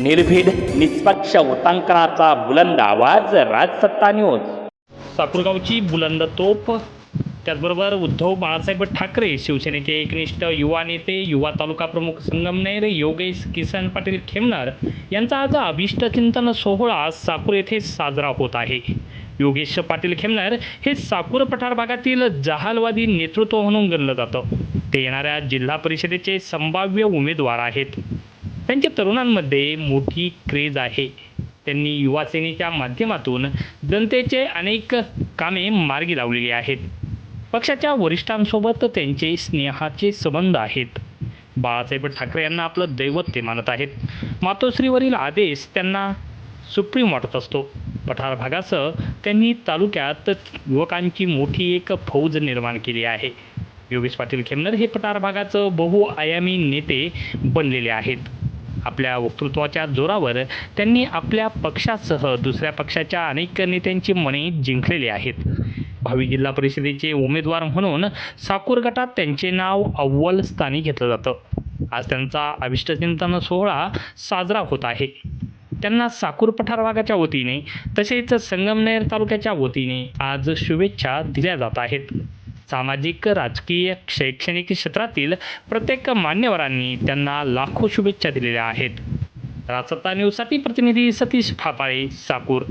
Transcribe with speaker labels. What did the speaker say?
Speaker 1: निर्भीड निष्पक्ष उतांकनाचा बुलंद आवाज राजसत्ता न्यूज.
Speaker 2: साकुरगावची बुलंद तोप त्याचबरोबर उद्धव बाळासाहेब ठाकरे शिवसेनेचे एकनिष्ठ युवा नेते युवा तालुका प्रमुख संगमनेर योगेश किसन पाटील खेमनार यांचा आज अभिष्टचिंतन सोहळा साकूर येथे साजरा होत आहे. योगेश पाटील खेमनार हे साकूर पठार भागातील जहालवादी नेतृत्व म्हणून गणलं जातं. ते येणाऱ्या जिल्हा परिषदेचे संभाव्य उमेदवार आहेत. त्यांच्या तरुणांमध्ये मोठी क्रेज आहे. त्यांनी युवासेनेच्या माध्यमातून जनतेचे अनेक कामे मार्गी लावलेली आहेत. पक्षाच्या वरिष्ठांसोबत त्यांचे स्नेहाचे संबंध आहेत. बाळासाहेब ठाकरे यांना आपलं दैवत ते मानत आहेत. मातोश्रीवरील आदेश त्यांना सुप्रीम वाटत असतो. पठार भागासह त्यांनी तालुक्यात युवकांची मोठी एक फौज निर्माण केली आहे. योगेश पाटील खेमनर हे पठार भागाचं बहुआयामी नेते बनलेले आहेत. आपल्या वक्तृत्वाच्या जोरावर त्यांनी आपल्या पक्षासह दुसऱ्या पक्षाच्या अनेक नेत्यांची मने जिंकलेली आहेत. भावी जिल्हा परिषदेचे उमेदवार म्हणून साकूर गटात त्यांचे नाव अव्वल स्थानी घेतलं जातं. आज त्यांचा अभिष्टचिंतन सोहळा साजरा होत आहे. त्यांना साकूर पठार भागाच्या वतीने तसेच संगमनेर तालुक्याच्या वतीने आज शुभेच्छा दिल्या जात आहेत. सामाजिक राजकीय शैक्षणिक क्षेत्रातील प्रत्येक मान्यवरांनी त्यांना लाखो शुभेच्छा दिलेल्या आहेत. राजसत्ता न्यूजसाठी प्रतिनिधी सतीश फापाळे साकूर.